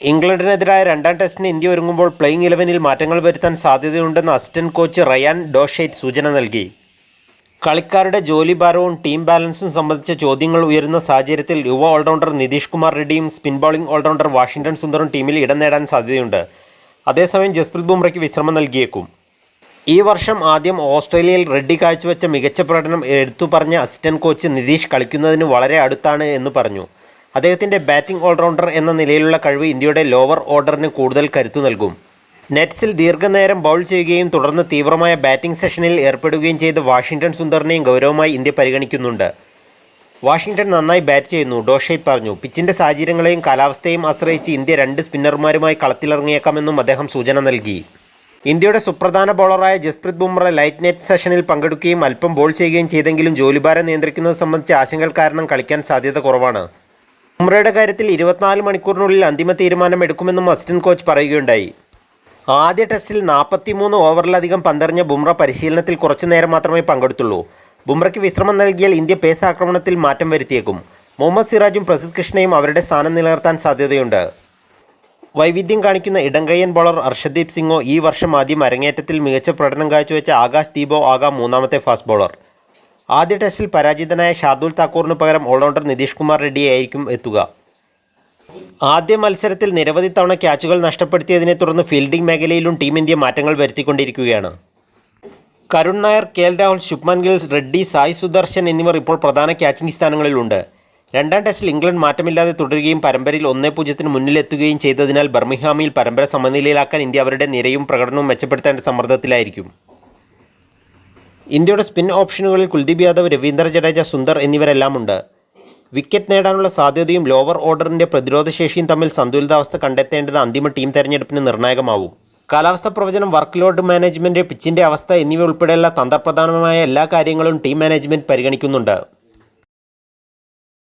ഇംഗ്ലണ്ടിനെതിരായ രണ്ടാം ടെസ്റ്റിന് ഇന്ത്യ ഒരുങ്ങുമ്പോൾ പ്ലേയിങ് ഇലവനിൽ മാറ്റങ്ങൾ വരുത്താൻ സാധ്യതയുണ്ടെന്ന് അസിസ്റ്റന്റ് കോച്ച് റയാൻ ഡോഷേറ്റ് സൂചന നൽകി. കളിക്കാരുടെ ജോലിഭാരവും ടീം ബാലൻസും സംബന്ധിച്ച ചോദ്യങ്ങൾ ഉയരുന്ന സാഹചര്യത്തിൽ യുവ allrounder Nitish Kumar റെഡ്ഡിയും spin bowling all rounder Washington സുന്ദറും ടീമിൽ ഇടം നേടാൻ സാധ്യതയുണ്ട്. അതേസമയം ജസ്പ്രീത് ബുംറയ്ക്ക് വിശ്രമം നൽകിയേക്കും. ഈ വർഷം ആദ്യം ഓസ്ട്രേലിയയിൽ റെഡ്ഡി കാഴ്ചവെച്ച മികച്ച പ്രകടനം എടുത്തു പറഞ്ഞ അസിസ്റ്റന്റ് കോച്ച് നിതീഷ് കളിക്കുന്നതിന് വളരെ അടുത്താണ് എന്ന് പറഞ്ഞു. അദ്ദേഹത്തിന്റെ ബാറ്റിംഗ് ഓൾറൗണ്ടർ എന്ന നിലയിലുള്ള കഴിവ് ഇന്ത്യയുടെ ലോവർ ഓർഡറിന് കൂടുതൽ കരുത്തു നൽകും. നെറ്റ്സിൽ ദീർഘനേരം ബൗൾ ചെയ്യുകയും തുടർന്ന് തീവ്രമായ ബാറ്റിംഗ് സെഷനിൽ ഏർപ്പെടുകയും ചെയ്ത വാഷിംഗ്ടൺ സുന്ദറിനെയും ഗൗരവമായി ഇന്ത്യ പരിഗണിക്കുന്നുണ്ട്. വാഷിംഗ്ടൺ നന്നായി ബാറ്റ് ചെയ്യുന്നു ഡോഷൈ പറഞ്ഞു. പിച്ചിന്റെ സാഹചര്യങ്ങളെയും കാലാവസ്ഥയും ആശ്രയിച്ച് ഇന്ത്യ രണ്ട് സ്പിന്നർമാരുമായി കളത്തിലിറങ്ങിയേക്കാമെന്നും അദ്ദേഹം സൂചന നൽകി. ഇന്ത്യയുടെ സുപ്രധാന ബോളറായ ജസ്പ്രീത് ബുംറ ലൈറ്റ് നെറ്റ് സെഷനിൽ പങ്കെടുക്കുകയും അല്പം ബോൾ ചെയ്യുകയും ചെയ്തെങ്കിലും ജോലിഭാരം നിയന്ത്രിക്കുന്നത് സംബന്ധിച്ച് ആശങ്കകൾ കാരണം കളിക്കാൻ സാധ്യത കുറവാണ്. ബുംറയുടെ കാര്യത്തിൽ ഇരുപത്തിനാല് മണിക്കൂറിനുള്ളിൽ അന്തിമ തീരുമാനം എടുക്കുമെന്നും അസിസ്റ്റന്റ് കോച്ച് പറയുകയുണ്ടായി. ആദ്യ ടെസ്റ്റിൽ നാൽപ്പത്തിമൂന്ന് ഓവറിലധികം പന്തെറിഞ്ഞ ബുംറ പരിശീലനത്തിൽ കുറച്ചു നേരം മാത്രമേ പങ്കെടുത്തുള്ളൂ. ബുംറയ്ക്ക് വിശ്രമം നൽകിയാൽ ഇന്ത്യ പേസ് ആക്രമണത്തിൽ മാറ്റം വരുത്തിയേക്കും. മുഹമ്മദ് സിറാജും പ്രസിദ് കൃഷ്ണയും അവരുടെ സ്ഥാനം നിലനിർത്താൻ സാധ്യതയുണ്ട്. വൈവിധ്യം കാണിക്കുന്ന ഇടങ്കയ്യൻ ബോളർ അർഷദീപ് സിംഗോ ഈ വർഷം ആദ്യം അരങ്ങേറ്റത്തിൽ മികച്ച പ്രകടനം കാഴ്ചവെച്ച ആകാശ് ദീപോ ആകാം മൂന്നാമത്തെ ഫാസ്റ്റ് ബോളർ. ആദ്യ ടെസ്റ്റിൽ പരാജിതനായ ഷാർദുൽ താക്കൂറിന് പകരം ഓൾറൗണ്ടർ നിതീഷ് കുമാർ റെഡ്ഡിയായിരിക്കും എത്തുക. ആദ്യ മത്സരത്തിൽ നിരവധി തവണ ക്യാച്ചുകൾ നഷ്ടപ്പെടുത്തിയതിനെ തുടർന്ന് ഫീൽഡിംഗ് മേഖലയിലും ടീം ഇന്ത്യ മാറ്റങ്ങൾ വരുത്തിക്കൊണ്ടിരിക്കുകയാണ്. കരുൺ നായർ കെ എൽ രാഹുൽ ശുഭ്മൻ ഗിൽ റെഡ്ഡി സായി സുദർശൻ എന്നിവർ ഇപ്പോൾ പ്രധാന ക്യാച്ചിംഗ് സ്ഥാനങ്ങളിലുണ്ട്. രണ്ടാം ടെസ്റ്റിൽ ഇംഗ്ലണ്ട് മാറ്റമില്ലാതെ തുടരുകയും പരമ്പരയിൽ ഒന്നേ പൂജ്യത്തിന് മുന്നിലെത്തുകയും ചെയ്തതിനാൽ ബർമിഹാമിൽ പരമ്പര സമനിലയിലാക്കാൻ ഇന്ത്യ അവരുടെ നിരയും പ്രകടനവും മെച്ചപ്പെടുത്തേണ്ട സമ്മർദ്ദത്തിലായിരിക്കും. ഇന്ത്യയുടെ സ്പിൻ ഓപ്ഷനുകളിൽ കുൽദീപ് യാദവ് രവീന്ദ്ര ജഡേജ സുന്ദർ എന്നിവരെല്ലാം ഉണ്ട് വിക്കറ്റ് നേടാനുള്ള സാധ്യതയും ലോവർ ഓർഡറിന്റെ പ്രതിരോധശേഷിയും തമ്മിൽ സന്തുലിതാവസ്ഥ കണ്ടെത്തേണ്ടത് അന്തിമ ടീം തെരഞ്ഞെടുപ്പിന് നിർണായകമാവും. കാലാവസ്ഥ പ്രവചനം വർക്ക് ലോഡ് മാനേജ്മെന്റ് പിച്ചിന്റെ അവസ്ഥ എന്നിവ ഉൾപ്പെടെയുള്ള തന്ത്രപ്രധാനമായ എല്ലാ കാര്യങ്ങളും ടീം മാനേജ്മെന്റ് പരിഗണിക്കുന്നുണ്ട്.